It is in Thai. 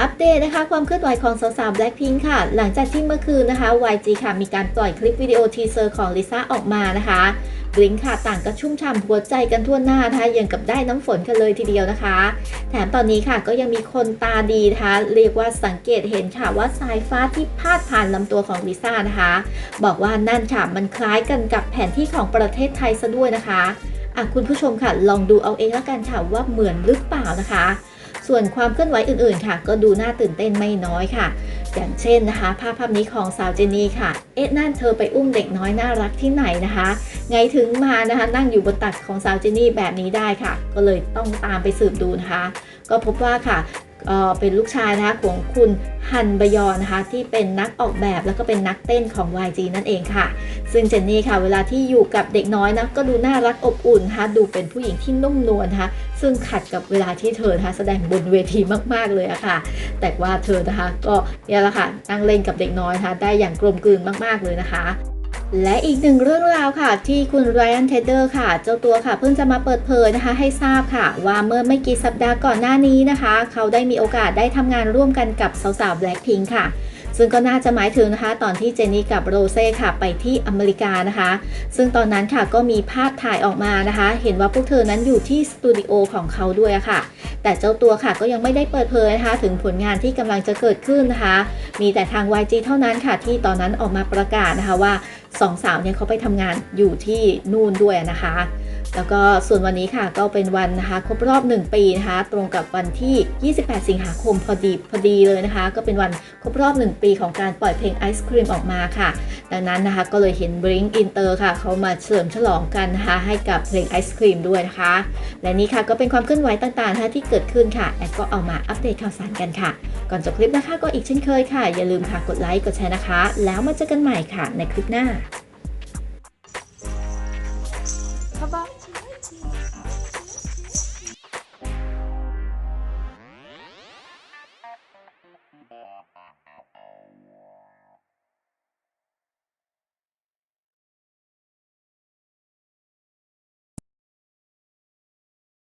อัปเดตนะคะความเคลื่อนไหวของสาวๆ Blackpink ค่ะ หลังจากที่เมื่อคืนนะคะ YG ค่ะมีการปล่อยคลิปวิดีโอทีเซอร์ของลิซ่าออกมานะคะบลิงค่ะต่างก็ชุ่มฉ่ำหัวใจกันทั่วหน้านะคะอย่างกับได้น้ำฝนกันเลยทีเดียวนะคะ แถมตอนนี้ค่ะก็ยังมีคนตาดีนะคะเรียกว่าสังเกตเห็นค่ะว่าสายฟ้าที่พาดผ่านลำตัวของลิซ่านะคะ บอกว่านั่นค่ะมันคล้ายกันกับแผนที่ของประเทศไทยซะด้วยนะคะอะคุณผู้ชมค่ะ ลองดูเอาเองแล้วกันค่ะว่าเหมือนหรือเปล่านะคะ ส่วนความเคลื่อนไหวอื่นๆ ค่ะ ก็ดูน่าตื่นเต้นไม่น้อยค่ะ อย่างเช่นนะคะ ภาพภาพนี้ของสาวเจนี่ค่ะ เอ๊ะนั่นเธอไปอุ้มเด็กน้อยน่ารักที่ไหนนะคะ ไงถึงมานะคะนั่งอยู่บนตักของสาวเจนนี่แบบนี้ได้ค่ะ ก็เลยต้องตามไปสืบดูนะคะ ก็พบว่าค่ะ เป็นลูกชายนะคะของคุณฮันบยอนนะคะที่เป็นนักออกแบบแล้วก็เป็นนักเต้นของ YG นั่นเองค่ะ ซึ่งเจนนี่ค่ะ เวลาที่อยู่กับเด็กน้อยนะก็ดูน่ารักอบอุ่นนะคะดูเป็นผู้หญิงที่นุ่มนวลนะคะซึ่งขัดกับเวลาที่เธอนะคะแสดงบนเวทีมากๆเลยอะค่ะ แต่ว่าเธอนะคะก็เนี่ยแหละค่ะนั่งเล่นกับเด็กน้อยนะคะได้อย่างกลมกลืนมากๆเลยนะคะ และอีกหนึ่งเรื่องราวค่ะ ที่คุณไรอันเทเดอร์ค่ะ เจ้าตัวค่ะเพิ่งจะมาเปิดเผยนะคะ ให้ทราบค่ะ ว่าเมื่อไม่กี่สัปดาห์ก่อนหน้านี้นะคะ เขาได้มีโอกาสได้ทำงานร่วมกันกับสาวๆ Blackpink ค่ะ ซึ่งก็น่าจะหมายถึงนะคะ ตอนที่เจนนี่กับโรเซ่ค่ะ ไปที่อเมริกานะคะ ซึ่งตอนนั้นค่ะก็มีภาพถ่ายออกมานะคะ เห็นว่าพวกเธอนั้นอยู่ที่สตูดิโอของเขาด้วยค่ะ แต่เจ้าตัวค่ะก็ยังไม่ได้เปิดเผยนะคะ ถึงผลงานที่กำลังจะเกิดขึ้นนะคะ มีแต่ทาง YG เท่านั้นค่ะที่ตอนนั้นออกมาประกาศนะคะว่าสองสาวเนี่ยเขาไปทำงานอยู่ที่นู่นด้วยนะคะ แล้วก็ส่วนวันนี้ค่ะก็เป็นวันนะคะครบรอบ 1 ปีนะคะ ตรงกับวันที่ 28 สิงหาคมพอดีพอดีเลยนะคะ ก็เป็นวันครบรอบ 1 ปีของการปล่อยเพลงไอศครีมออกมาค่ะ ดังนั้นนะคะก็เลยเห็น Blink Inter ค่ะเขามาเฉลิมฉลองกันนะคะให้กับเพลงไอศครีมด้วยนะคะ และนี่ค่ะก็เป็นความเคลื่อนไหวต่างๆที่เกิดขึ้นค่ะแอดก็เอามาอัปเดตข่าวสารกันค่ะ ก่อนจบคลิปนะคะก็อีกเช่นเคยค่ะ อย่าลืมค่ะกดไลค์กดแชร์นะคะ แล้วมาเจอกันใหม่ค่ะในคลิปหน้า Bye-bye.